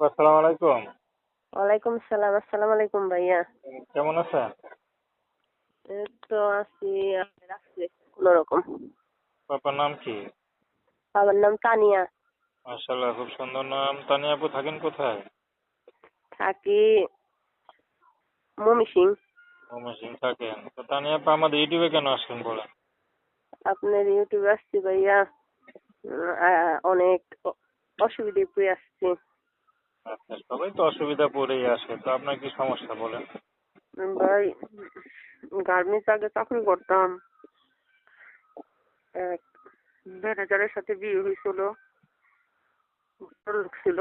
আসসালামু আলাইকুম। ওয়ালাইকুম সালাম আসসালামু আলাইকুম ভাইয়া। কেমন আছেন? এই তো আছি রাখছে কোন রকম। আপনার নাম কি? আমার নাম তানিয়া। মাশাআল্লাহ খুব সুন্দর নাম। তানিয়া আপু থাকেন কোথায়? থাকি মমি সিং। ময়মনসিং থাকেন। তো তানিয়া আপু আমাদের ইউটিউবে কেন আসলেন বলেন? আপনার ইউটিউবে আসছি ভাইয়া অনেক অ- অসুবিধায় পড়ে আসছি। আচ্ছা সবাই তো অসুবিধা পড়েই আসে তো আপনার কি সমস্যা বলেন? ভাই গার্মেন্টস আগে চাকরি করতাম। এক ম্যানেজারের সাথে বিয়ে হয়েছিল লোক ছিল।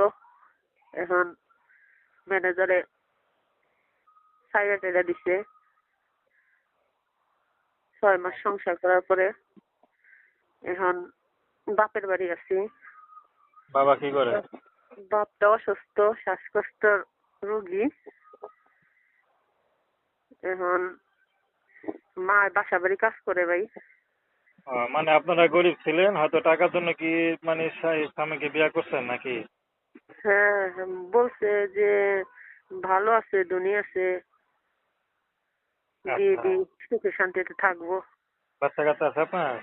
এখন ম্যানেজারে সাইডা টেরা দিছে। ছয় মাস সংসার করার পরে এখন বাপের বাড়ি আছি। বাবা কি করে? বাপটা অসুস্থ শ্বাসকষ্ট রোগী। এখন মা বাসা বাড়ি কাজ করে ভাই। মানে আপনারা গরিব ছিলেন হয়তো টাকার জন্য কি মানে স্বামীকে বিয়ে করছেন নাকি? হ্যাঁ বলছে যে ভালো আছে দুনি আছে। আচ্ছা। সুখে শান্তিতে থাকব। বাচ্চা কাচ্চা আছে আপনার?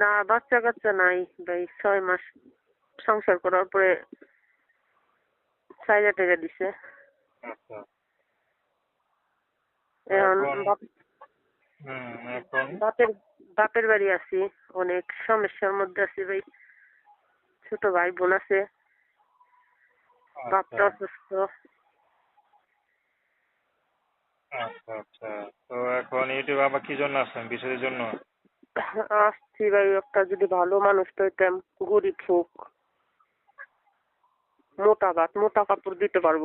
না বাচ্চা কাচ্চা নাই ভাই ছয় মাস সংসার করার পরে সাইজা টেজা দিছে। বাপের বাপের বাড়ি আছি অনেক। সমস্যার মধ্যে আছি ভাই। ছোট ভাই বোন আছে। বাপটা আচ্ছা। অসুস্থ। আচ্ছা আচ্ছা। তো এখন ইউটিউবে আবার কি জন্য আসছেন? বিষয়ের জন্য? আসছি ভাই একটা যদি ভালো মানুষ পেতাম গরিব হোক। মোটা ভাত মোটা কাপড় দিতে পারব।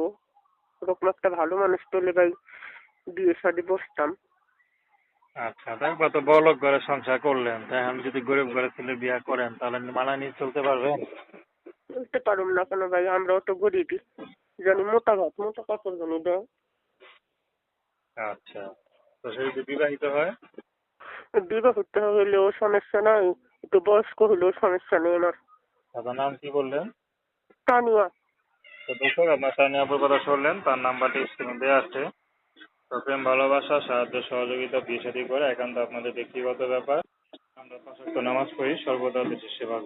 ওরকম একটা ভালো মানুষ পেলে ভাই বিয়ে শাদি বসতাম। আচ্ছা তারপর তো বড়লোক ঘরে সংসার করলেন তাই এখন যদি গরিব ঘরে ছেলে বিয়ে করেন তাহলে মানায় নিয়ে চলতে পারবেন বুঝতে পারুম না কেন ভাই আমরাও তো গরিবই। জানি মোটা ভাত মোটা কাপড় জানি দেয় আচ্ছা তো সে যদি বিবাহিত হয়? বিবাহিত হইলেও সমস্যা নাই একটু বয়স্ক হলেও সমস্যা নেই আমার। আপনার নাম কি বললেন? তানিয়া। তো দর্শক, আপনার সামনে আপুর কথা শুনলেন তার নাম্বারটি স্ক্রিনে দেওয়া আছে। তো প্রেম, ভালোবাসা, সাহায্য, সহযোগিতা বিয়ে শাদী করে একান্ত আপনাদের ব্যক্তিগত ব্যাপার। আমরা পাঁচ নামাজ পড়ি, সর্বদা দেশের সেবা